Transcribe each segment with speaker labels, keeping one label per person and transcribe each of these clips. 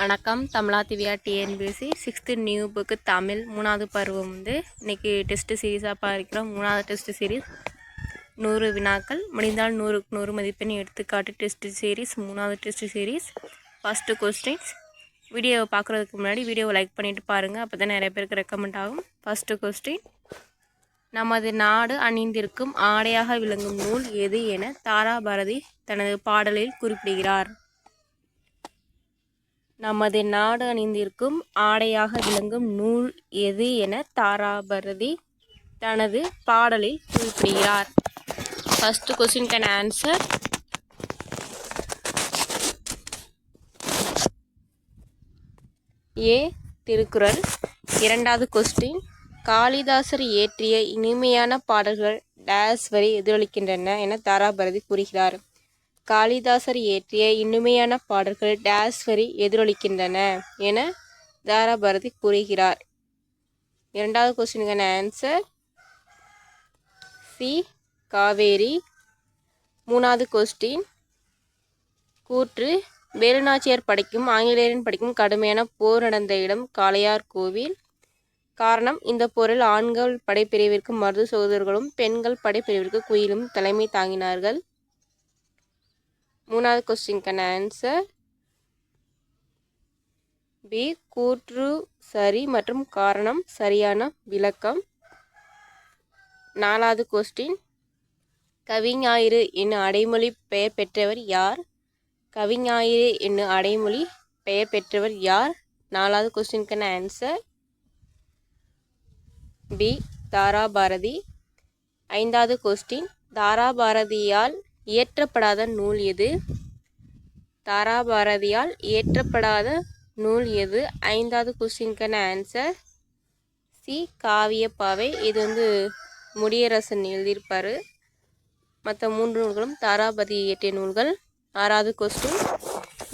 Speaker 1: வணக்கம். தமிழா Divya TNPSC sixth new book Tamil. மூணாவது பருவம் வந்து இன்றைக்கி டெஸ்ட்டு சீரீஸாக பார்க்கிறோம். மூணாவது டெஸ்ட்டு சீரீஸ் நூறு வினாக்கள். முடிந்தால் நூறுக்கு நூறு மதிப்பெண் எடுத்துக்காட்டு டெஸ்ட்டு சீரீஸ் மூணாவது டெஸ்ட்டு சீரீஸ் ஃபஸ்ட்டு கொஸ்டின்ஸ் வீடியோவை பார்க்குறதுக்கு முன்னாடி வீடியோவை லைக் பண்ணிவிட்டு பாருங்கள் அப்போ தான் நிறைய பேருக்கு ரெக்கமெண்ட் ஆகும். ஃபஸ்ட்டு கொஸ்டின் நமது நாடு அணிந்திருக்கும் ஆடையாக விளங்கும் நூல் எது என தாரா பாரதி தனது பாடலில் குறிப்பிடுகிறார். நமது நாடு அணிந்திருக்கும் ஆடையாக விளங்கும் நூல் எது என தாராபரதி தனது பாடலில் குறிப்பிடுகிறார். ஃபர்ஸ்ட் கொஸ்டின்கான ஆன்சர் ஏ. திருக்குறள். இரண்டாவது கொஸ்டின் காளிதாசர் இயற்றிய இனிமையான பாடல்கள் டேஸ் வரை எதிரொலிக்கின்றன என தாராபரதி கூறுகிறார். காளிதாசர் இயற்றிய இனிமையான பாடல்கள் டேஸ் வரி எதிரொலிக்கின்றன என தாராபாரதி கூறுகிறார். இரண்டாவது கொஸ்டினுக்கான ஆன்சர் சி. காவேரி. மூணாவது கொஸ்டின் கூற்று வேலுநாச்சியார் படைக்கும் ஆங்கிலேயரின் படைக்கும் கடுமையான போர் நடந்த இடம் காளையார் கோவில். காரணம் இந்த போரில் ஆண்கள் படைப்பிரிவிற்கு மருது சகோதரர்களும் பெண்கள் படைப்பிரிவிற்கு குயிலும் தலைமை தாங்கினார்கள். மூணாவது கொஸ்டின்கான ஆன்சர் பி கூற்று சரி மற்றும் காரணம் சரியான விளக்கம். நாலாவது கொஸ்டின் கவிஞாயிறு என்னும் அடைமொழி பெயர் பெற்றவர் யார்? கவிஞாயிறு என்னும் அடைமொழி பெயர் பெற்றவர் யார்? நாலாவது கொஸ்டின்கான ஆன்சர் பி தாராபாரதி ஐந்தாவது கொஸ்டின் தாராபாரதியால் இயற்றப்படாத நூல் எது? தாராபாரதியால் இயற்றப்படாத நூல் எது? ஐந்தாவது கொஸ்டின்கான ஆன்சர் சி. காவியப்பாவை. இது வந்து முடியரசன் எழுதியிருப்பார். மற்ற மூன்று நூல்களும் தாராபதி இயற்றிய நூல்கள். ஆறாவது கொஸ்டின்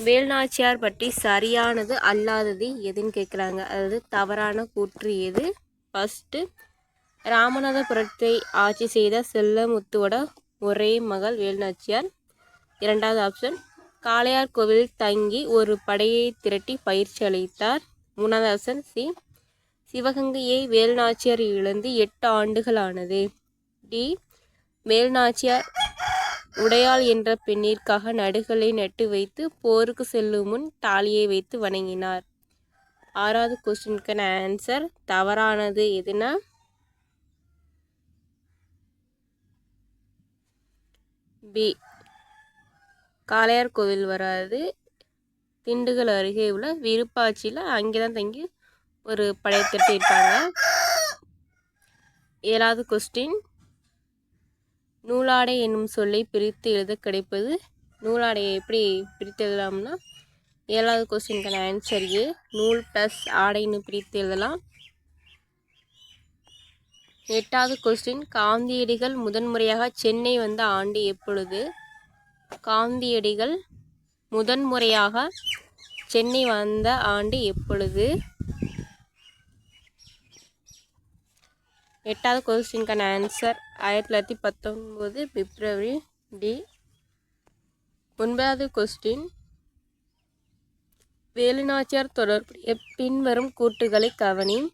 Speaker 1: வேல்நாச்சியார் பற்றி சரியானது அல்லாதது எதுன்னு கேட்குறாங்க. அதாவது தவறான கூற்று எது? ஃபஸ்ட்டு ராமநாதபுரத்தை ஆட்சி செய்த செல்லமுத்துவோட ஒரே மகள் வேலுநாச்சியார். இரண்டாவது ஆப்ஷன் காளையார் கோவில் தங்கி ஒரு படையை திரட்டி பயிற்சி அளித்தார். மூணாவது ஆப்ஷன் சி சிவகங்கையை வேலுநாச்சியார் இழந்து எட்டு ஆண்டுகள் ஆனது டி வேலுநாச்சியார் உடையாள் என்ற பெண்ணிற்காக நடுகளை நட்டு வைத்து போருக்கு செல்லும் முன் தாலியை வைத்து வணங்கினார். ஆறாவது கொஸ்டினுக்கான ஆன்சர் தவறானது எதுனா? பி. காளையார் கோவில் வராது. திண்டுக்கல் அருகே உள்ள விருப்பாட்சியில் அங்கே தான் தங்கி ஒரு படை இருப்பாங்க ஏழாவது கொஸ்டின் நூலாடை என்னும் சொல்லை பிரித்து எழுத கிடைப்பது. நூலாடையை எப்படி பிரித்து எழுதலாம்னா ஏழாவது கொஸ்டினுக்கான ஆன்சர் ஏ. நூல் ப்ளஸ் ஆடைன்னு பிரித்து எழுதலாம். எட்டாவது கொஸ்டின் காந்தியடிகள் முதன்முறையாக சென்னை வந்த ஆண்டு எப்பொழுது? காந்தியடிகள் முதன்முறையாக சென்னை வந்த ஆண்டு எப்பொழுது? எட்டாவது கொஸ்டின்கான ஆன்சர் ஆயிரத்தி தொள்ளாயிரத்தி பத்தொன்பது பிப்ரவரி டி. ஒன்பதாவது கொஸ்டின் வேலுநாச்சியார் தொடர்புடைய பின்வரும் கூட்டுகளை கவனி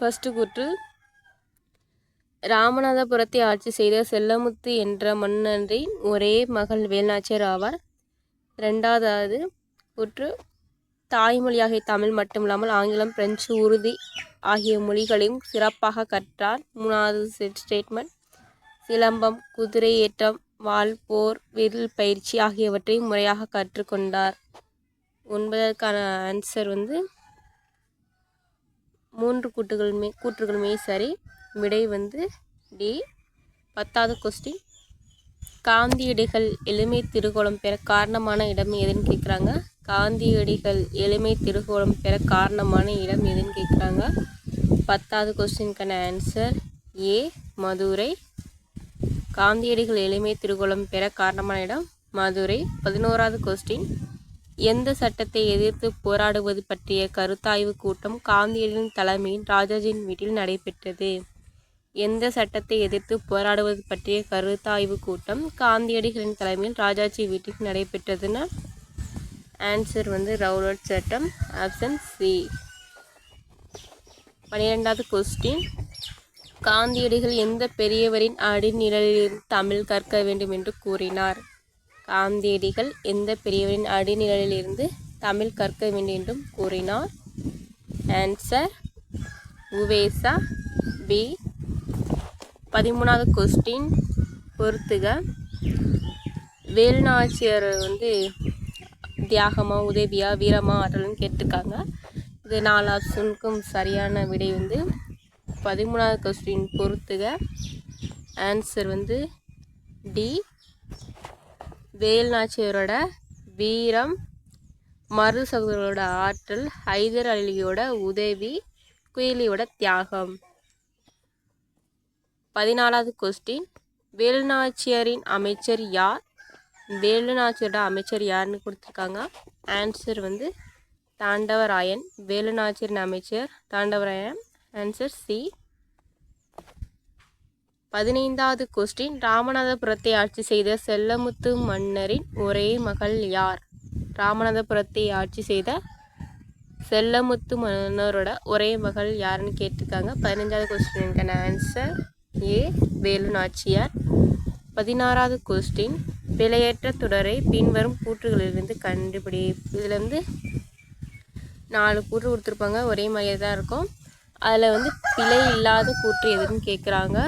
Speaker 1: ஃபஸ்ட்டு கூற்று ராமநாதபுரத்தை ஆட்சி செய்த செல்லமுத்து என்ற மன்னரின் ஒரே மகள் வேல்நாச்சியர் ஆவார். ரெண்டாவதாவது புற்று தாய்மொழியாகிய தமிழ் மட்டுமில்லாமல் ஆங்கிலம் பிரெஞ்சு உறுதி ஆகிய மொழிகளையும் சிறப்பாக கற்றார். மூணாவது ஸ்டேட்மெண்ட் சிலம்பம் குதிரை ஏற்றம் வால் போர் விரில் பயிற்சி ஆகியவற்றை முறையாக கற்றுக்கொண்டார். ஒன்பதற்கான ஆன்சர் வந்து மூன்று கூட்டுகளுமே கூற்றுகளுமே சரி. விடை வந்து டி. பத்தாவது கொஸ்டின் காந்தியடிகள் எளிமை திருகோலம் பெற காரணமான இடம் எதுன்னு கேட்குறாங்க காந்தியடிகள் எளிமை திருகோலம் பெற காரணமான இடம் எதுன்னு கேட்குறாங்க பத்தாவது கொஸ்டினுக்கான ஆன்சர் ஏ. மதுரை. காந்தியடிகள் எளிமை திருகோலம் பெற காரணமான இடம் மதுரை. பதினோராவது கொஸ்டின் எந்த சட்டத்தை எதிர்த்து போராடுவது பற்றிய கருத்தாய்வு கூட்டம் காந்தியடிகளின் தலைமையில் ராஜாஜியின் வீட்டில் நடைபெற்றது? எந்த சட்டத்தை எதிர்த்து போராடுவது பற்றிய கருத்தாய்வு கூட்டம் காந்தியடிகளின் தலைமையில் ராஜாஜி வீட்டுக்கு நடைபெற்றதுன்னா ஆன்சர் வந்து ரவுலட் சட்டம் ஆப்ஷன் சி பன்னிரெண்டாவது கொஸ்டின் காந்தியடிகள் எந்த பெரியவரின் அடிநிழலில் தமிழ் கற்க வேண்டும் என்று கூறினார்? காந்தியடிகள் எந்த பெரியவரின் அடிநிழலிலிருந்து தமிழ் கற்க வேண்டும் என்றும் கூறினார்? ஆன்சர் உவேசா பி பதிமூணாவது கொஸ்டின் பொறுத்துக. வேலுநாச்சியார் வந்து தியாகமாக உதவியாக வீரமா ஆற்றல்னு கேட்டிருக்காங்க. இது நாலு ஆப்ஷனுக்கும் சரியான விடை வந்து பதிமூணாவது கொஸ்டின் பொறுத்துக. ஆன்சர் வந்து டி வேலுநாச்சியாரோட வீரம் மருது சகோதரோட ஆற்றல் ஹைதர் அலியோட உதவி குயிலியோட தியாகம். பதினாலாவது கொஸ்டின் வேலுநாச்சியரின் அமைச்சர் யார்? வேலுநாச்சியரோட அமைச்சர் யாருன்னு கொடுத்துருக்காங்க. ஆன்சர் வந்து தாண்டவராயன். வேலுநாச்சியரின் அமைச்சர் தாண்டவராயன். ஆன்சர் சி பதினைந்தாவது கொஸ்டின் ராமநாதபுரத்தை ஆட்சி செய்த செல்லமுத்து மன்னரின் ஒரே மகள் யார்? ராமநாதபுரத்தை ஆட்சி செய்த செல்லமுத்து மன்னரோட ஒரே மகள் யாருன்னு கேட்டிருக்காங்க. பதினஞ்சாவது கொஸ்டினுக்கான ஆன்சர் ஏ. வேலு நாச்சியார் பதினாறாவது கொஸ்டின் விலையற்ற தொடரை பின்வரும் கூற்றுகளிலிருந்து கண்டுபிடி இதில் வந்து நாலு கூற்று கொடுத்துருப்பாங்க. ஒரே மாதிரியே தான் இருக்கும். அதில் வந்து பிழை இல்லாத கூற்று எதுன்னு கேட்குறாங்க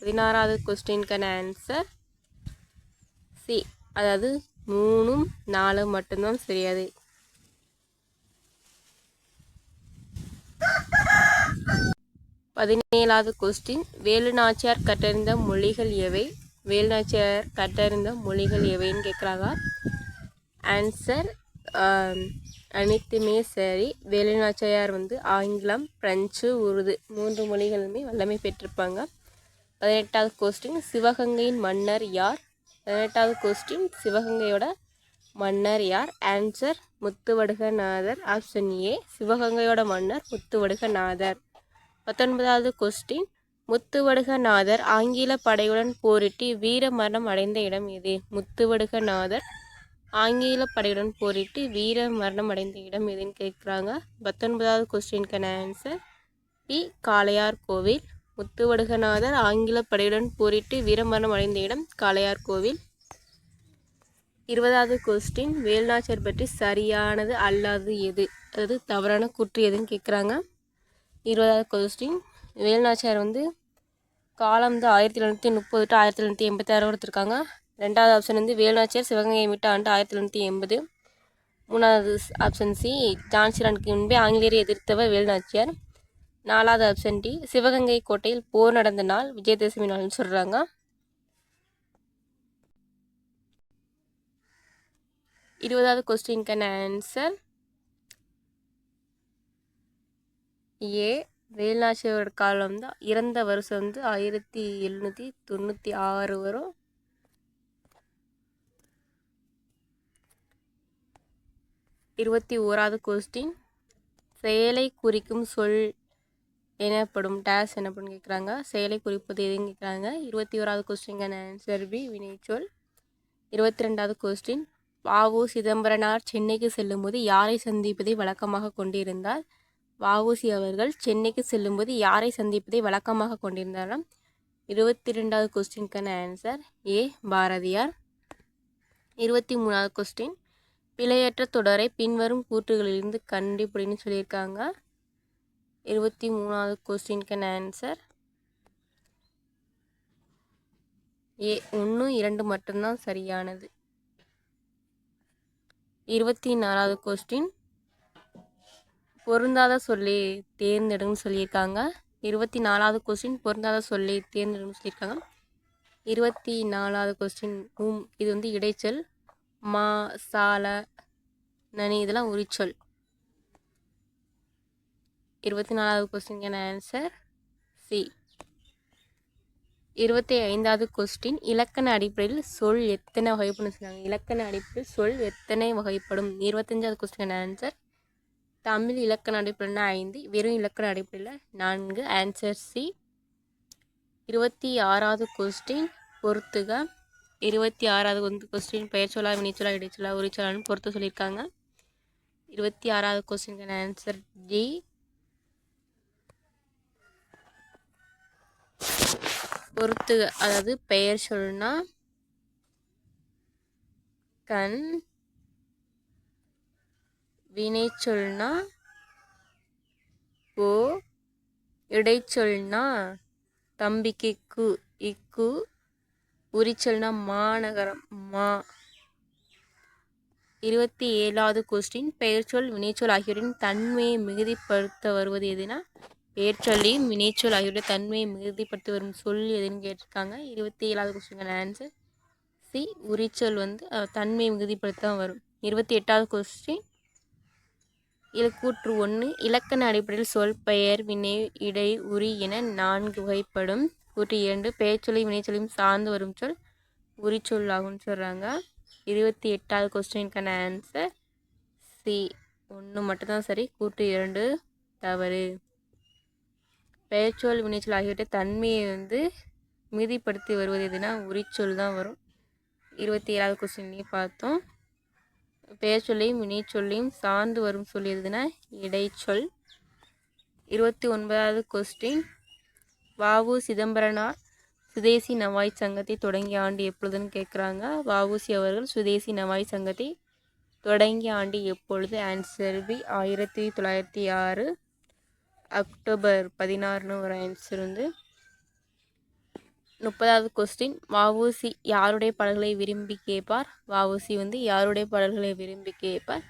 Speaker 1: பதினாறாவது கொஸ்டின்கான ஆன்சர் சி அதாவது மூணும் நாலும் மட்டும்தான் சரியாது. பதினேழாவது கொஸ்டின் வேலுநாச்சியார் கட்டறிந்த மொழிகள் எவை? வேலுநாச்சியார் கட்டறிந்த மொழிகள் எவைன்னு கேட்குறாங்க ஆன்சர் அனைத்துமே சரி. வேலுநாச்சியார் வந்து ஆங்கிலம் பிரெஞ்சு உருது மூன்று மொழிகளுமே வல்லமை பெற்றிருப்பாங்க. பதினெட்டாவது கொஸ்டின் சிவகங்கையின் மன்னர் யார்? பதினெட்டாவது கொஸ்டின் சிவகங்கையோட மன்னர் யார்? ஆன்சர் முத்துவடுகநாதர். ஆப்ஷன் ஏ சிவகங்கையோட மன்னர் முத்துவடுகநாதர். பத்தொன்பதாவது கொஸ்டின். முத்துவடுகநாதர் ஆங்கில படையுடன் போரிட்டு வீர மரணம் அடைந்த இடம் எது? முத்துவடுகநாதர் ஆங்கில படையுடன் போரிட்டு வீர மரணம் அடைந்த இடம் எதுன்னு கேட்குறாங்க பத்தொன்பதாவது கொஸ்டின்கான ஆன்சர் பி. காளையார் கோவில். முத்துவடுகநாதர் ஆங்கில படையுடன் போரிட்டு வீரமரணம் அடைந்த இடம் காளையார் கோவில். இருபதாவது கொஸ்டின். வேல்நாச்சர் பற்றி சரியானது அல்லாதது எது? அதாவது தவறான கூற்று எதுன்னு கேட்குறாங்க இருபதாவது கொஸ்டின் வேலுநாச்சியார் வந்து காலம் வந்து ஆயிரத்தி தொள்ளாயிரத்தி முப்பது டு ஆயிரத்தி தொள்ளாயிரத்தி எண்பத்தாறு கொடுத்துருக்காங்க ரெண்டாவது ஆப்ஷன் வந்து வேலுநாச்சியார் சிவகங்கையை மீட்ட ஆண்டு ஆயிரத்தி தொள்ளாயிரத்தி எண்பது. மூணாவது ஆப்ஷன் சி ஜான்சிரானுக்கு முன்பே ஆங்கிலேயரை எதிர்த்தவர் வேலுநாச்சியார். நாலாவது ஆப்ஷன் டி சிவகங்கை கோட்டையில் போர் நடந்த நாள் விஜயதசமி நாள்னு சொல்கிறாங்க இருபதாவது கொஸ்டின்கான ஆன்சர் ஏ. வேலுநாச்சியாரோட காலம் தான். இறந்த வருஷம் வந்து ஆயிரத்தி எழுநூற்றி தொண்ணூற்றி ஆறு வரும். இருபத்தி ஓராவது கொஸ்டின் செயலை குறிக்கும் சொல் எனப்படும் டேஸ் எனப்படும் கேட்குறாங்க செயலை குறிப்பது எதுன்னு கேட்குறாங்க இருபத்தி ஓராவது கொஸ்டின்கான ஆன்சர் பி வினைச்சொல் இருபத்தி ரெண்டாவது கொஸ்டின் வாவு சிதம்பரனார் சென்னைக்கு செல்லும்போது யாரை சந்திப்பதை வழக்கமாக கொண்டிருந்தார்? வஉசி அவர்கள் சென்னைக்கு செல்லும்போது யாரை சந்திப்பதை வழக்கமாக கொண்டிருந்தாராம்? இருபத்தி ரெண்டாவது கொஸ்டினுக்கான ஆன்சர் ஏ பாரதியார். இருபத்தி மூணாவது கொஸ்டின் பிழையற்ற தொடரை பின்வரும் கூற்றுகளிலிருந்து கண்டுபிடின்னு சொல்லியிருக்காங்க. இருபத்தி மூணாவது கொஸ்டினுக்கான ஆன்சர் ஏ ஒன்று இரண்டு மட்டும்தான் சரியானது. இருபத்தி நாலாவது கொஸ்டின் பொருந்தாத சொல்லி தேர்ந்தெடுன்னு சொல்லியிருக்காங்க. இருபத்தி நாலாவது கொஸ்டின் பொருந்தாத சொல்லி தேர்ந்தெடுன்னு சொல்லியிருக்காங்க. இருபத்தி நாலாவது கொஸ்டின் உம் இது வந்து இடைச்சொல். மா சால நனி இதெல்லாம் உரிச்சொல். இருபத்தி நாலாவது கொஸ்டின்கான ஆன்சர் சி. இருபத்தி ஐந்தாவது கொஸ்டின் இலக்கண அடிப்படையில் சொல் எத்தனை வகைப்படும் சொன்னாங்க இலக்கண அடிப்படையில் சொல் எத்தனை வகைப்படும்? இருபத்தஞ்சாவது கொஸ்டின் ஆன்சர் தமிழ் இலக்கண அடிப்படையில் ஐந்து வெறும் இலக்கண அடிப்படையில் நான்கு ஆன்சர் சி இருபத்தி ஆறாவது கொஸ்டின் பொறுத்துக. இருபத்தி ஆறாவது வந்து கொஸ்டின் பெயர் சொல்லா வினைச்சொல்லா இடைச்சொல்லா உரிச்சொல்லான்னு பொறுத்து சொல்லியிருக்காங்க. இருபத்தி ஆறாவது கொஸ்டினுக்கான ஆன்சர் டி பொறுத்து அதாவது பெயர் சொல்னா கண் வினைச்சொல்னா ஓ இடைச்சொல்னா தம்பிக்கு கு இக்கு உரிச்சொல்னா மாநகரம் மா. இருபத்தி ஏழாவது கொஸ்டின் பெயர்ச்சொல் வினைச்சொல் ஆகியோரின் தன்மையை மிகுதிப்படுத்த வருவது எதுனா? பெயர்ச்சொல்லையும் வினைச்சொல் ஆகியோருடைய தன்மையை மிகுதிப்படுத்தி வரும் சொல் எதுன்னு கேட்டிருக்காங்க. இருபத்தி ஏழாவது கொஸ்டினுக்கான ஆன்சர் சி உரிச்சொல் வந்து தன்மையை மிகுதிப்படுத்த வரும். இருபத்தி எட்டாவது கொஸ்டின் கூற்று ஒன்று இலக்கண அடிப்படையில் சொல் பெயர் வினை இடை உரி என நான்கு வகைப்படும். கூற்று இரண்டு பெயர்ச்சொல்லையும் வினைச்சொல்லையும் சார்ந்து வரும் சொல் உரிச்சொல் ஆகும்னு சொல்கிறாங்க இருபத்தி எட்டாவது கொஸ்டினுக்கான ஆன்சர் சி ஒன்று மட்டும்தான் சரி. கூட்டு இரண்டு தவறு. பெயர்ச்சொல் வினைச்சொல் ஆகியவற்றை தன்மையை வந்து மிதிப்படுத்தி வருவது எதுனா உரிச்சொல் தான் வரும். இருபத்தி ஏழாவது கொஸ்டின்லேயும் பார்த்தோம். பேச்சொல்லையும் வினைச்சொல்லையும் சார்ந்து வரும் சொல் எதுனா? இடைச்சொல். இருபத்தி ஒன்பதாவது கொஸ்டின் வாவு சிதம்பரனார் சுதேசி நவாய் சங்கத்தை தொடங்கிய ஆண்டு எப்பொழுதுன்னு கேட்குறாங்க வவுசி அவர்கள் சுதேசி நவாய் சங்கத்தை தொடங்கிய ஆண்டு எப்பொழுது? ஆன்சர் பி ஆயிரத்தி தொள்ளாயிரத்தி ஆறு. அக்டோபர் பதினாறுன்னு ஒரு ஆன்சர் வந்து முப்பதாவது கொஸ்டின் வவுசி யாருடைய பாடல்களை விரும்பி கேட்பார்? வவுசி வந்து யாருடைய பாடல்களை விரும்பி கேட்பார்?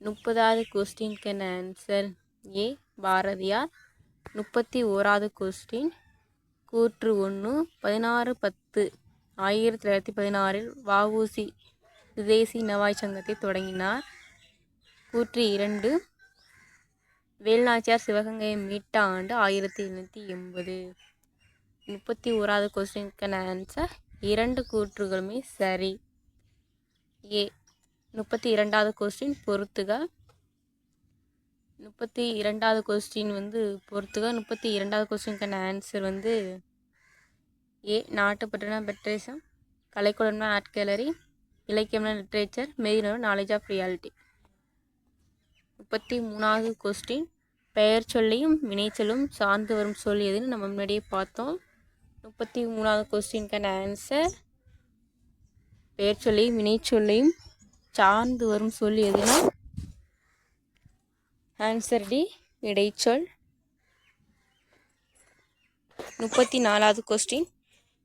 Speaker 1: முப்பதாவது கொஸ்டின்க்கு ஆன்சர் ஏ பாரதியார். முப்பத்தி ஓராவது கொஸ்டின் கூற்று ஒன்று பதினாறு பத்து. ஆயிரத்தி தொள்ளாயிரத்தி பதினாறில் வஉசி சுதேசி நவாய் சங்கத்தை தொடங்கினார். கூற்று இரண்டு வேல்நாச்சியார் சிவகங்கையை மீட்ட ஆண்டு ஆயிரத்தி எழுநூற்றி எண்பது. முப்பத்தி ஓராவது கொஸ்டினுக்கான ஆன்சர் இரண்டு கூற்றுகளுமே சரி. ஏ முப்பத்தி இரண்டாவது கொஸ்டின் பொறுத்துக. முப்பத்தி இரண்டாவது கொஸ்டின் வந்து பொறுத்துக. முப்பத்தி இரண்டாவது கொஸ்டினுக்கான ஆன்சர் வந்து ஏ நாட்டுப்பற்றுனா பெட்ரேசம் கலைக்குழந்தான் ஆர்ட் கேலரி இலக்கியம்னா லிட்ரேச்சர் மெயினான நாலேஜ் ஆஃப் ரியாலிட்டி முப்பத்தி மூணாவது கொஸ்டின் பெயர் சொல்லையும் வினைச்சொல்லும் சார்ந்து வரும் சொல் எதுன்னு நம்ம முன்னாடியே பார்த்தோம். முப்பத்தி மூணாவது கொஸ்டின்கான ஆன்சர் பெயர் சொல்லையும் வினைச்சொல்லையும் சார்ந்து வரும் சொல் எதுனா? ஆன்சர் டி இடைச்சொல். முப்பத்தி நாலாவது கொஸ்டின்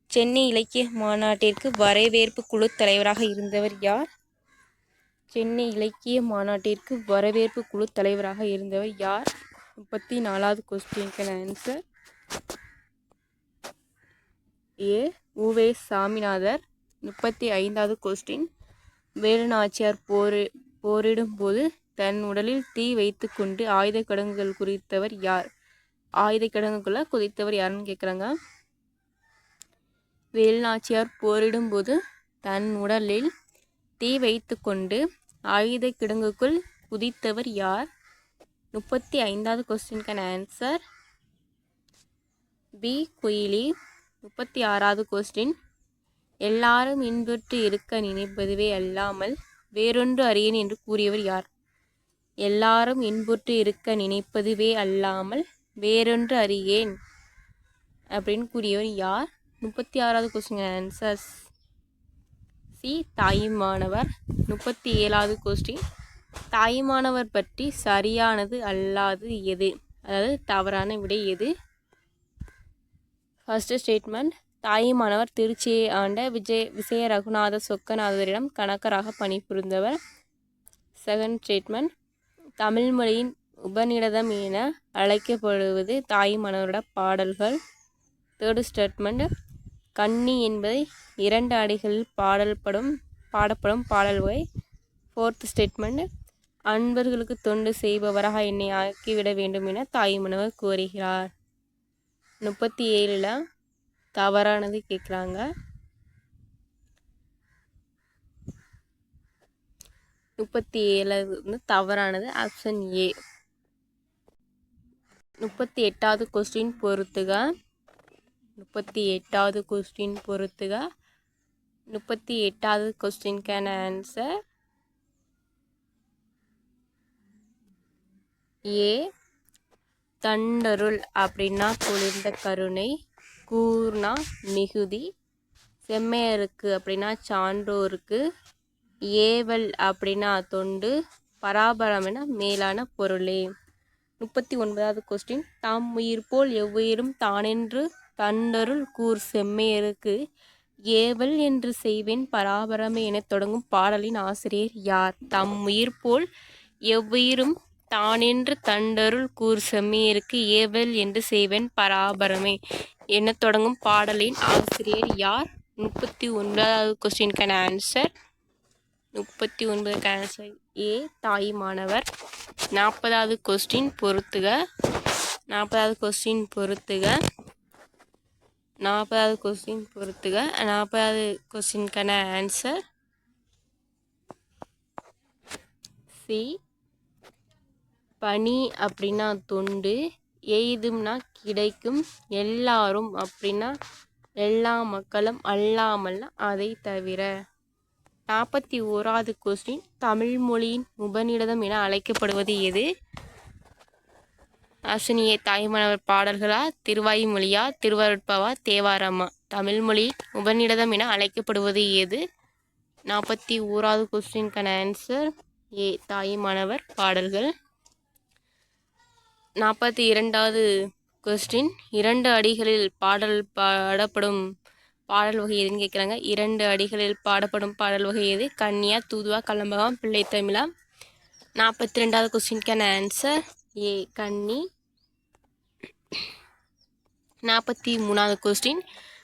Speaker 1: சென்னை இலக்கிய மாநாட்டிற்கு வரவேற்பு குழு தலைவராக இருந்தவர் யார்? சென்னை இலக்கிய மாநாட்டிற்கு வரவேற்பு குழு தலைவராக இருந்தவர் யார்? முப்பத்தி நாலாவது கொஸ்டினுக்கான ஆன்சர் ஏ. உவே சாமிநாதர். முப்பத்தி ஐந்தாவது கொஸ்டின் வேலுநாச்சியார் போரி போரிடும் போது தன் உடலில் தீ வைத்து கொண்டு ஆயுத கிடங்குகள் குறித்தவர் யார்? ஆயுத கிடங்குக்குள்ள குதித்தவர் யாருன்னு கேட்குறாங்க வேலுநாச்சியார் போரிடும்போது தன் உடலில் தீ வைத்து கொண்டு ஆயுத கிடங்குக்குள் குதித்தவர் யார்? முப்பத்தி ஐந்தாவது கொஸ்டினுக்கான ஆன்சர் பி. குயிலி. முப்பத்தி ஆறாவது கொஸ்டின் எல்லாரும் இன்புற்று இருக்க நினைப்பதுவே அல்லாமல் வேறொன்று அறியேன் என்று கூறியவர் யார்? எல்லாரும் இன்புற்று இருக்க நினைப்பதுவே அல்லாமல் வேறொன்று அறியேன் அப்படின்னு கூறியவர் யார்? முப்பத்தி ஆறாவது கொஸ்டின் ஆன்சர்ஸ் சி தாயுமானவர். முப்பத்தி ஏழாவது கொஸ்டின் தாயுமானவர் பற்றி சரியானது அல்லாது எது? அதாவது தவறான விடை எது? ஃபஸ்ட்டு ஸ்டேட்மெண்ட் தாயுமானவர் திருச்சியை ஆண்ட விஜய் விஜய ரகுநாத சொக்கநாதரிடம் கணக்கராக பணிபுரிந்தவர். செகண்ட் ஸ்டேட்மெண்ட் தமிழ்மொழியின் உபநிடதம் என அழைக்கப்படுவது தாயுமானவரோட பாடல்கள். தேர்டு ஸ்டேட்மெண்ட் கன்னி என்பது இரண்டு அடிகளில் பாடல்படும் பாடப்படும் பாடல் வகை ஃபோர்த் ஸ்டேட்மெண்ட் அன்பர்களுக்கு தொண்டு செய்பவராக என்னை ஆக்கிவிட வேண்டும் என தாயுமானவர் கோருகிறார் முப்பத்தி ஏழில் தவறானது கேட்குறாங்க முப்பத்தி ஏழு வந்து தவறானது ஆப்ஷன் ஏ முப்பத்தி எட்டாவது கொஸ்டின் பொறுத்துக. முப்பத்தி எட்டாவது கொஸ்டின் பொறுத்துக. முப்பத்தி எட்டாவது கொஸ்டின்கான ஆன்சர் ஏ தண்டருள் அப்படின்னா குளிர்ந்த கருணை கூர்னா மிகுதி செம்மையருக்கு அப்படின்னா சான்றோருக்கு ஏவல் அப்படின்னா தொண்டு பராபரமென மேலான பொருளே. முப்பத்தி ஒன்பதாவது கொஸ்டின் தாம் உயிர் போல் எவ்வுயிரும் தானென்று தண்டருள் கூர் செம்மையருக்கு ஏவல் என்று செய்வேன் பராபரமே எனத் தொடங்கும் பாடலின் ஆசிரியர் யார்? தம் உயிர் போல் எவ்வுயிரும் தானென்று தண்டருள் கூர் செம்மியருக்கு ஏவல் என்று செய்வேன் பராபரமே. என தொடங்கும் பாடலின் ஆசிரியர் யார்? முப்பத்தி ஒன்பதாவது கொஸ்டின்கான ஆன்சர் முப்பத்தி ஒன்பதுக்கான ஆன்சர் ஏ. தாய்மானவர் நாற்பதாவது கொஸ்டின் பொறுத்துக. நாற்பதாவது கொஸ்டின் பொறுத்துக. நாற்பதாவது கொஸ்டின் பொறுத்துக. நாற்பதாவது கொஸ்டின்கான ஆன்சர் சி. பனி அப்படின்னா தொண்டு எய்தும்னா கிடைக்கும். எல்லாரும் அப்படின்னா எல்லா மக்களும் அல்லாமல்னா அதை தவிர. நாற்பத்தி ஓராவது கொஸ்டின் தமிழ் மொழியின் உபநிடதம் என அழைக்கப்படுவது எது? அசனிய தாய்மணவர் பாடல்களா? திருவாய்மொழியா? திருவருட்பவா? தேவாரமா? தமிழ் மொழி உபநிடதம் என அழைக்கப்படுவது எது? நாற்பத்தி ஓராவது கொஸ்டின்கான ஆன்சர் ஏ தாய்மானவர் பாடல்கள். நாற்பத்தி இரண்டாவது கொஸ்டின் இரண்டு அடிகளில் பாடல் பாடப்படும் பாடல் வகை எதுன்னு கேட்குறாங்க இரண்டு அடிகளில் பாடப்படும் பாடல் வகை எது? கன்னியா தூதுவா கலம்பகம் பிள்ளை தமிழா? நாற்பத்தி ரெண்டாவது கொஸ்டின்கான ஆன்சர் ஏ கன்னி. நாற்பத்தி மூணாவது கொஸ்டின்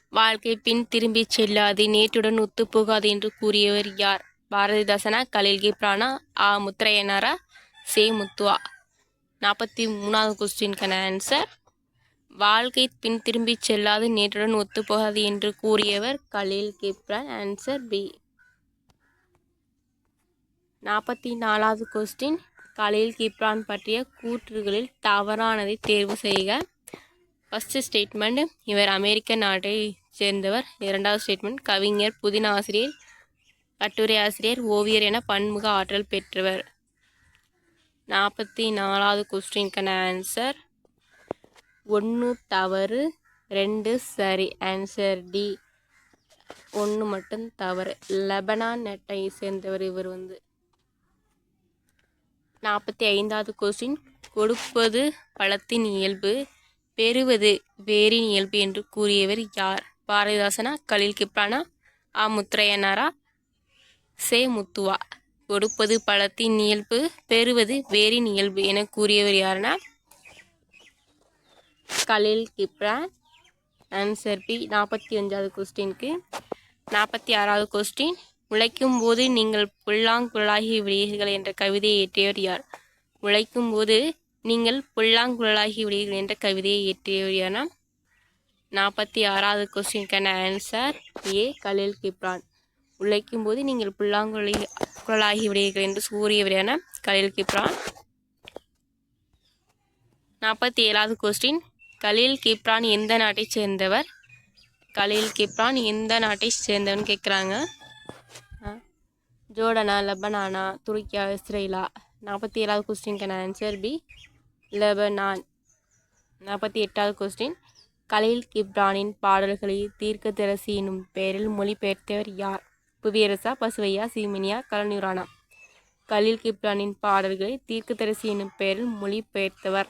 Speaker 1: வாழ்க்கை பின் திரும்பி செல்லாது நேற்றுடன் ஒத்து போகாது என்று கூறியவர் யார்? பாரதிதாசனா கலில்கி பிராணா ஆ முத்திரையனாரா சே முத்துவா? நாற்பத்தி மூணாவது கொஸ்டின்கான ஆன்சர் வாழ்க்கை பின் திரும்பி செல்லாது நேற்றுடன் ஒத்துப்போகாது என்று கூறியவர் கலீல் கிப்ரான் ஆன்சர் பி நாற்பத்தி நாலாவது கொஸ்டின் கலீல் கிப்ரான் பற்றிய கூற்றுகளில் தவறானதை தேர்வு செய்க. ஃபஸ்ட்டு ஸ்டேட்மெண்ட் இவர் அமெரிக்க நாட்டை சேர்ந்தவர். இரண்டாவது ஸ்டேட்மெண்ட் கவிஞர் புதின ஆசிரியர் கட்டுரை ஆசிரியர் ஓவியர் என பன்முக ஆற்றல் பெற்றவர். நாற்பத்தி நாலாவது கொஸ்டின்கான ஆன்சர் ஒன்று தவறு ரெண்டு சரி. ஆன்சர் டி ஒன்று மட்டும் தவறு. லெபனான் நெட்டை சேர்ந்தவர் இவர் வந்து. நாற்பத்தி ஐந்தாவது கொஸ்டின் கொடுப்பது பழத்தின் இயல்பு பெறுவது வேரின் இயல்பு என்று கூறியவர் யார்? பாரதிதாசனா கலில் கிப்ரானா ஆ முத்ரையனாரா சே முத்துவா? கொடுப்பது பழத்தின் இயல்பு பெறுவது வேரின் இயல்பு என கூறியவர் யாருன்னா? கலில் கிப்ரான் ஆன்சர் பி நாற்பத்தி அஞ்சாவது கொஸ்டினுக்கு நாற்பத்தி ஆறாவது கொஸ்டின் உழைக்கும் போது நீங்கள் புல்லாங்குழலாகி விடுகிறீர்கள் என்ற கவிதையை இயற்றியவர் யார்? உழைக்கும் போது நீங்கள் புல்லாங்குழலாகி விடுகிறீர்கள் என்ற கவிதையை இயற்றியவர் யார்னா? நாற்பத்தி ஆறாவது கொஸ்டினுக்கான ஆன்சர் ஏ கலில் கிப்ரான். உழைக்கும் போது நீங்கள் புல்லாங்குழலி குழலாகி விடுவீர்கள் என்று சூரிய என கலில் கிப்ரான். நாற்பத்தி ஏழாவது கொஸ்டின் கலீல் கிப்ரான் எந்த நாட்டை சேர்ந்தவர்? கலீல் கிப்ரான் எந்த நாட்டை சேர்ந்தவர்னு கேட்குறாங்க. ஜோர்டனா லெபனானா துருக்கியா இஸ்ரேலா? நாற்பத்தி ஏழாவது கொஸ்டின்கான ஆன்சர் பி லெபனான். நாற்பத்தி எட்டாவது கொஸ்டின் கலீல் கிப்ரானின் பாடல்களை தீர்க்கதரசி என்னும் பெயரில் மொழிபெயர்த்தவர் யார்? புவியரசா பசுவையா சீமினியா கலனியூரானா கலீல் கிப்ரானின் பாடல்களை தீர்க்கதரசி என்னும் பெயரில் மொழிபெயர்த்தவர்.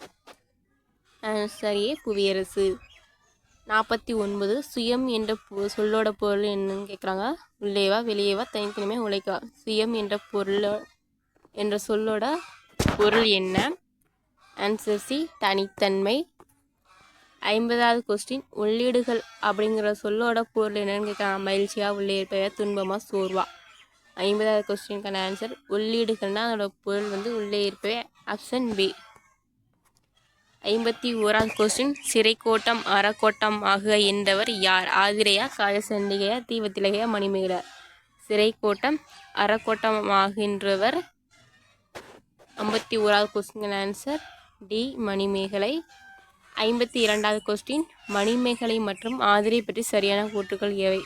Speaker 1: சரியே புவியரசு. நாற்பத்தி ஒன்பது சுயம் என்ற சொல்லோட பொருள் என்னன்னு கேட்குறாங்க உள்ளேவா வெளியேவா தனித்தனிமே உழைக்கா சுயம் என்ற பொருள் என்ற சொல்லோட பொருள் என்ன? ஆன்சர் சி தனித்தன்மை. ஐம்பதாவது கொஸ்டின் உள்ளீடுகள் அப்படிங்கிற சொல்லோட பொருள் என்னன்னு கேட்கலாம். மகிழ்ச்சியாக உள்ளே இருப்பையா துன்பமாக சோர்வா? ஐம்பதாவது கொஸ்டினுக்கான ஆன்சர் உள்ளீடுகள்னால் அதோட பொருள் வந்து உள்ளே இருப்பவே ஆப்ஷன் பி ஐம்பத்தி ஓராவது கொஸ்டின் சிறைக்கோட்டம் அறக்கோட்டம் ஆக என்றவர் யார்? ஆதிரையா காயசண்டிகையா தீவத்திலகையா மணிமேகலர் சிறைக்கோட்டம் அறக்கோட்டம் ஆகின்றவர். ஐம்பத்தி ஓராவது கொஸ்டின் ஆன்சர் டி மணிமேகலை. ஐம்பத்தி இரண்டாவது கொஸ்டின் மணிமேகலை மற்றும் ஆதிரை பற்றி சரியான கூற்றுகள் எவை?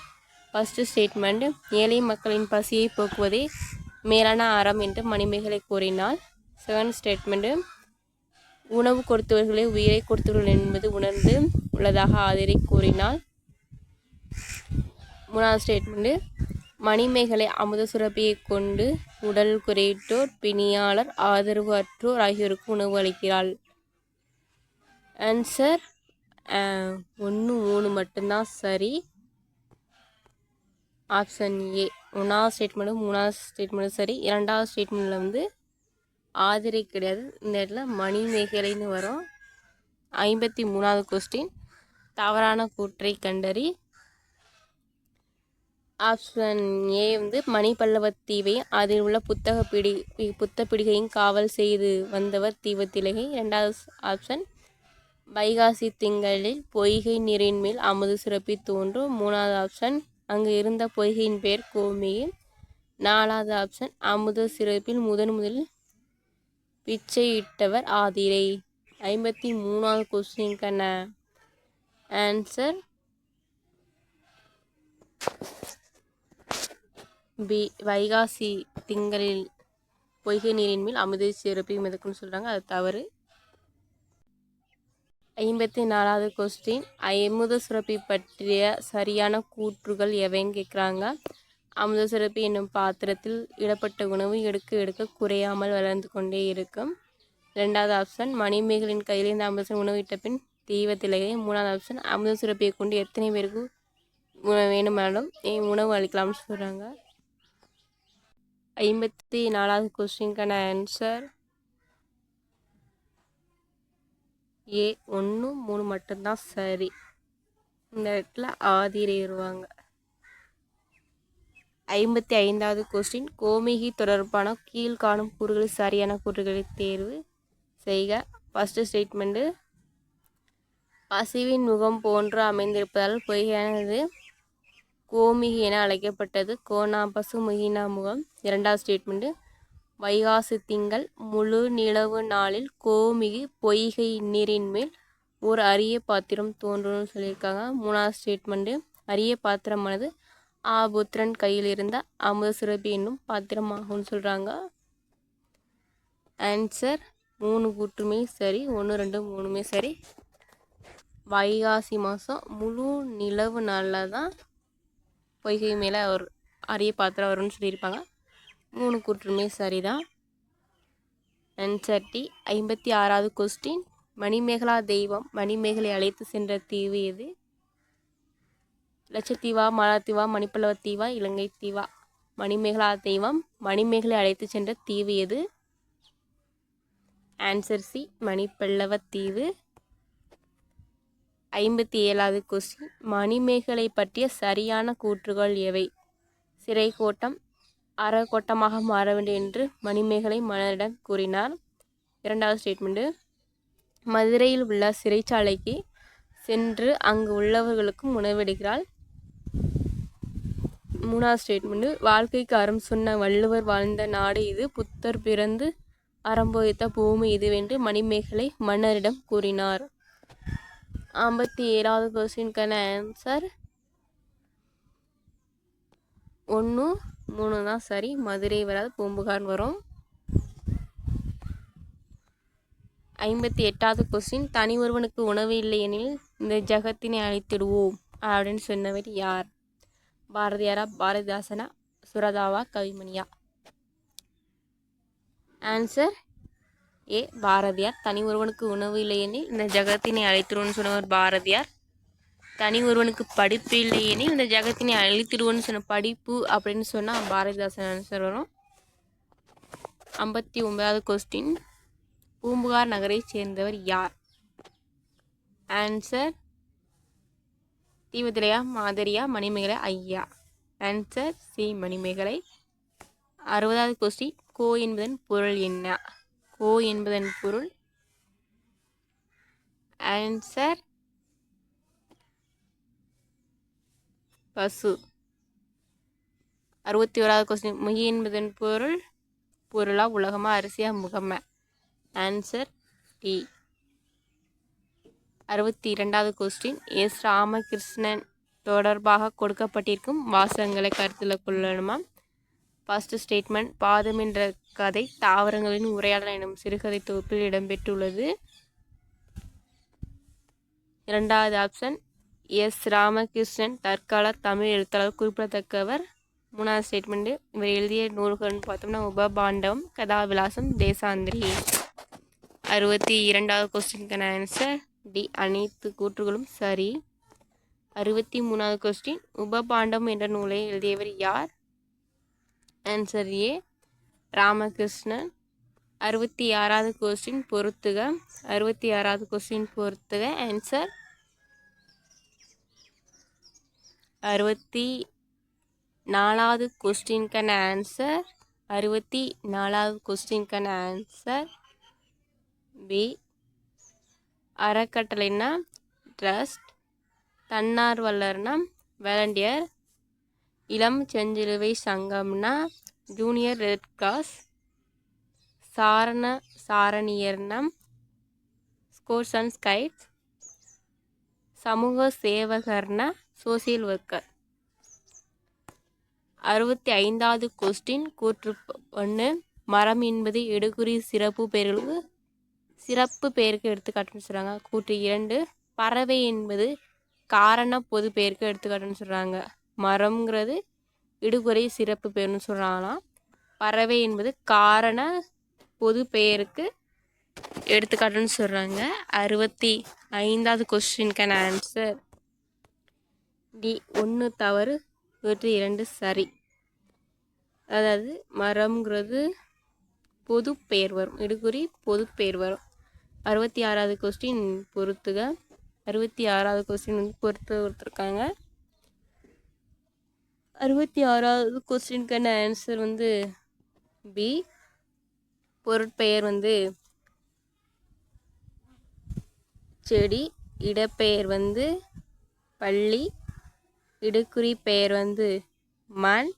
Speaker 1: ஃபஸ்ட்டு ஸ்டேட்மெண்ட் ஏழை மக்களின் பசியை போக்குவதே மேலான அறம் என்று மணிமேகலை கூறினால் செகண்ட் ஸ்டேட்மெண்ட்டு உணவு கொடுத்தவர்களே உயிரை கொடுத்தவர்கள் என்பது உணர்ந்து உள்ளதாக ஆதிரை கூறினாள். மூணாவது ஸ்டேட்மெண்ட்டு மணிமேகலை அமுத சுரப்பியை கொண்டு உடல் குறையிட்டோர் பிணியாளர் ஆதரவு அற்றோர் ஆகியோருக்கு உணவு அளிக்கிறாள். ஆன்சர் ஒன்று மூணு மட்டும்தான் சரி. ஆப்ஷன் ஏ ஒன்றாவது ஸ்டேட்மெண்ட்டும் மூணாவது ஸ்டேட்மெண்ட்டும் சரி. இரண்டாவது ஸ்டேட்மெண்ட்டில் வந்து ஆதிரை கிடையாது. இந்த இடத்துல மணிமேகலைன்னு வரும். ஐம்பத்தி மூணாவது கொஸ்டின் தவறான கூற்றை கண்டறி. ஆப்ஷன் ஏ வந்து மணிப்பல்லவத்தீவை அதில் உள்ள புத்தக பிடி புத்த பிடிகையும் காவல் செய்து வந்தவர் தீவத்திலகை இரண்டாவது ஆப்ஷன் வைகாசி திங்களில் பொய்கை நீரின் மேல் அமுது சுரப்பி தோன்றும். மூணாவது ஆப்ஷன் அங்கு இருந்த பொய்கையின் பெயர் கோமியில் நாலாவது ஆப்ஷன் அமுத சிறப்பில் முதன் முதலில் பிச்சையிட்டவர் ஆதிரை. ஐம்பத்தி மூணாவது கொஸ்டின்கான ஆன்சர் பி வைகாசி திங்களில் பொய்கை நீரின் மேல் அமுத சிறப்பி மிதக்குன்னு சொல்கிறாங்க அது தவறு. ஐம்பத்தி நாலாவது கொஸ்டின் அமுத சுரப்பி பற்றிய சரியான கூற்றுகள் எவைன்னு கேட்குறாங்க அமுத சுரப்பி என்னும் பாத்திரத்தில் இடப்பட்ட உணவு எடுக்க எடுக்க குறையாமல் வளர்ந்து கொண்டே இருக்கும். ரெண்டாவது ஆப்ஷன் மணிமேகலின் கையிலிருந்து அமுத உணவு இட்ட பின் தீவத்திலேயே மூணாவது ஆப்ஷன் அமுத சுரப்பியை கொண்டு எத்தனை பேருக்கு வேணுமானாலும் உணவு அளிக்கலாம்னு சொல்கிறாங்க ஐம்பத்தி நாலாவது கொஸ்டின்கான ஆன்சர் ஏ ஒன்று மூணு மட்டும்தான் சரி. இந்த இடத்துல ஆதிரேறுவாங்க ஐம்பத்தி ஐந்தாவது கொஸ்டின் கோமிகி தொடர்பான கீழ்காணும் கூறுகள் சரியான கூறுகளை தேர்வு செய்க. ஃபஸ்ட்டு ஸ்டேட்மெண்ட்டு பசுவின் முகம் போன்று அமைந்திருப்பதால் பொய்யானது கோமிகி என அழைக்கப்பட்டது. கோனா பசு முகினா முகம். இரண்டாவது ஸ்டேட்மெண்ட்டு வைகாசி திங்கள் முழு நிலவு நாளில் கோமிகி பொய்கை நீரின் மேல் ஒரு அரிய பாத்திரம் தோன்றும்னு சொல்லியிருக்காங்க. மூணாவது ஸ்டேட்மெண்ட்டு அரிய பாத்திரமானது ஆபுத்திரன் கையில் இருந்த அமுத சுரபி என்னும் பாத்திரமாகும்னு சொல்கிறாங்க ஆன்சர் மூணு கூட்டுமே சரி ஒன்று ரெண்டு மூணுமே சரி. வைகாசி மாதம் முழு நிலவு நாளில் தான் பொய்கை மேலே ஒரு அரிய பாத்திரம் வரும்னு சொல்லியிருப்பாங்க. மூணு கூற்றுமே சரிதான். நன்சட்டி ஐம்பத்தி ஆறாவது கொஸ்டின் மணிமேகலா தெய்வம் மணிமேகலை அழைத்து சென்ற தீவு எது? லட்சத்தீவா மாலாத்தீவா மணிப்பல்லவ தீவா இலங்கை தீவா மணிமேகலா தெய்வம் மணிமேகலை அழைத்து சென்ற தீவு எது? ஆன்சர் சி மணிப்பல்லவ தீவு ஐம்பத்தி ஏழாவது கொஸ்டின் மணிமேகலை பற்றிய சரியான கூற்றுகள் எவை? சிறை கோட்டம் அறக்கோட்டமாக மாற வேண்டும் என்று மணிமேகலை மன்னரிடம் கூறினார். இரண்டாவது ஸ்டேட்மெண்ட்டு மதுரையில் உள்ள சிறைச்சாலைக்கு சென்று அங்கு உள்ளவர்களுக்கும் உணவிடுகிறாள். மூணாவது ஸ்டேட்மெண்ட்டு வாழ்க்கைக்கு அறம் சொன்ன வள்ளுவர் வாழ்ந்த நாடு இது. புத்தர் பிறந்து அறம்போதித்த பூமி இதுவென்று மணிமேகலை மன்னரிடம் கூறினார். ஐம்பத்தி ஏழாவது கொஸ்டின்கான ஆன்சர் ஒன்று மூணு தான் சரி. மதுரை வராது பூம்புகார் வரும். ஐம்பத்தி எட்டாவது கொஸ்டின் தனி ஒருவனுக்கு உணவு இல்லை எனில் இந்த ஜகத்தினை அழித்திடுவோம் அப்படின்னு சொன்னவர் யார்? பாரதியாரா பாரதிதாசனா சுரதாவா கவிமணியா? Answer A Bharathiyar. தனி ஒருவனுக்கு உணவு இல்லை எனில் இந்த ஜகத்தினை அழைத்திருவோன்னு சொன்னவர் பாரதியார். தனி ஒருவனுக்கு படிப்பு இல்லையெனில் இந்த ஜகத்தினை அழித்திடுவோன்னு சொன்ன படிப்பு அப்படின்னு சொன்னால் பாரதிதாசன் ஆன்சர் வரும். ஐம்பத்தி ஒன்பதாவது கொஸ்டின் பூம்புகார் நகரை சேர்ந்தவர் யார்? ஆன்சர் தீவதிலையா மாதரியா மணிமேகலை ஐயா. Answer C. மணிமேகலை. அறுபதாவது கொஸ்டின் கோ என்பதன் பொருள் என்ன? கோ என்பதன் பொருள். ஆன்சர் பசு. அறுபத்தி ஓராவது கொஸ்டின் முகி என்பதன் பொருள் பொருளா உலகமா அரிசியா முகம? Answer D e. அறுபத்தி இரண்டாவது கொஸ்டின் எஸ் ராமகிருஷ்ணன் தொடர்பாக கொடுக்கப்பட்டிருக்கும் வாசகங்களை கருத்தில் கொள்ளணுமா? ஃபஸ்ட்டு ஸ்டேட்மெண்ட் பாதம் என்ற கதை தாவரங்களின் உரையாடல் எனும் சிறுகதை தொகுப்பில் இடம்பெற்றுள்ளது. இரண்டாவது ஆப்ஷன் எஸ். ராமகிருஷ்ணன் தற்கால தமிழ் எழுத்தாளர் குறிப்பிடத்தக்கவர். மூணாவது ஸ்டேட்மெண்ட்டு இவர் எழுதிய நூல்கள்னு பார்த்தோம்னா உபபாண்டம் கதாவிலாசம் தேசாந்திரி. அறுபத்தி இரண்டாவது கொஸ்டினுக்கான ஆன்சர் டி. அனைத்து கூற்றுகளும் சரி. அறுபத்தி மூணாவது கொஸ்டின் உபபாண்டம் என்ற நூலை எழுதியவர் யார்? Answer A Ramakrishnan. அறுபத்தி ஆறாவது கொஸ்டின் பொறுத்துக. அறுபத்தி ஆறாவது கொஸ்டின் பொறுத்துக. ஆன்சர் அறுபத்தி நாலாவது கொஸ்டின்கான ஆன்சர் அறுபத்தி நாலாவது கொஸ்டின்கான ஆன்சர் பி அறக்கட்டளைனா ட்ரஸ்ட் தன்னார்வலர்னா வேலண்டியர் இளம் செஞ்சிலுவை சங்கம்னா ஜூனியர் ரெட் கிராஸ் சாரண சாரணியர்னா ஸ்கோர்ஸ் அண்ட் ஸ்கைட்ஸ் சமூக சேவகர்னா சோசியல் ஒர்க்கர். அறுபத்தி ஐந்தாவது கொஸ்டின் கூற்று ஒன்று மரம் என்பது எடுகுறி சிறப்பு பெயர்களுக்கு சிறப்பு பெயருக்கு எடுத்துக்காட்டுன்னு சொல்கிறாங்க கூற்று இரண்டு. பறவை என்பது காரண பொது பெயருக்கு எடுத்துக்காட்டுன்னு சொல்கிறாங்க மரம்ங்கிறது இடுகுறை சிறப்பு பெயர்னு சொல்கிறாங்களாம் பறவை என்பது காரண பொது பெயருக்கு எடுத்துக்காட்டுன்னு சொல்கிறாங்க அறுபத்தி ஐந்தாவது கொஸ்டின்கான ஆன்சர். டி ஒன்று தவறு இவற்று இரண்டு சரி. அதாவது மரம்ங்கிறது பொது பெயர் வரும். இடுகுறி பொது பெயர் வரும். அறுபத்தி ஆறாவது கொஸ்டின் பொறுத்துக. அறுபத்தி ஆறாவது கொஸ்டின் வந்து பொறுத்து கொடுத்துருக்காங்க. அறுபத்தி ஆறாவது கொஸ்டினுக்கான ஆன்சர் வந்து பி பொருட்பெயர் வந்து செடி. இடப்பெயர் வந்து பள்ளி. இடுக்குறி பெயர் வந்து மண்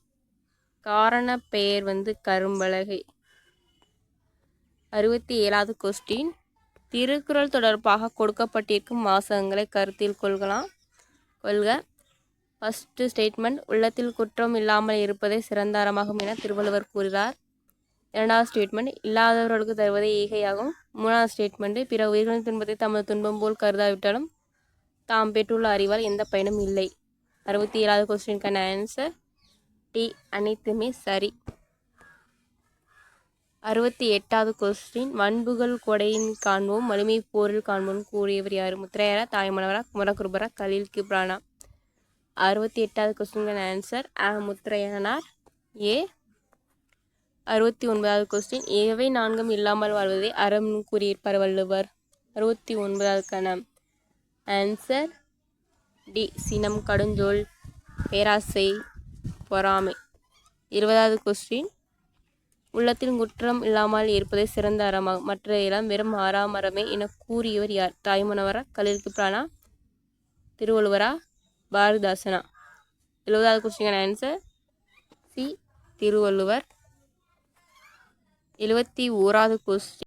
Speaker 1: காரண பெயர் வந்து கரும்பலகை. அறுபத்தி ஏழாவது கொஸ்டின் திருக்குறள் தொடர்பாக கொடுக்கப்பட்டிருக்கும் வாசகங்களை கருத்தில் கொள்கலாம். கொள்க. ஃபஸ்ட்டு ஸ்டேட்மெண்ட் உள்ளத்தில் குற்றம் இல்லாமல் இருப்பதே சிறந்த அறமாகும் என திருவள்ளுவர் கூறுகிறார். இரண்டாவது ஸ்டேட்மெண்ட் இல்லாதவர்களுக்கு தருவதே ஈகையாகும் மூணாவது ஸ்டேட்மெண்ட்டு பிற உயிர்களின் துன்பத்தை தமது துன்பம் போல் கருதாவிட்டாலும் தாம் பெற்றுள்ள அறிவால் எந்த பயனும் இல்லை. அறுபத்தி ஏழாவது கொஸ்டினுக்கான ஆன்சர் டி அனைத்துமே சரி. அறுபத்தி எட்டாவது கொஸ்டின் வன்புகள் கொடையின் காண்போம் வலிமை போரில் காண்போம் கூறியவர் யார்? முத்திரையரா தாய்மணவரா குமரகுருபரா கலீல் கிப்ரானா? அறுபத்தி எட்டாவது கொஸ்டின்கான ஆன்சர் ஆ முத்திரையனார். ஏ அறுபத்தி ஒன்பதாவது கொஸ்டின் ஏவை நான்கும் இல்லாமல் வாழ்வதை அறம் கூறியிருப்பார் வள்ளுவர். அறுபத்தி ஒன்பதாவதுக்கான ஆன்சர் டி சினம் கடுஞ்சொல் பேராசை பொறாமை. இருபதாவது கொஸ்டின் உள்ளத்தில் குற்றம் இல்லாமல் இருப்பதே சிறந்த அறமாகும். மற்ற இளம் வெறும் ஆறாமரமே என கூறியவர் யார்? தாய்மனவரா கலில் பிராணா திருவள்ளுவரா பாரதிதாசனா? எழுபதாவது கொஸ்டின் ஆன்சர் சி. திருவள்ளுவர். எழுபத்தி ஓராவது கொஸ்டின்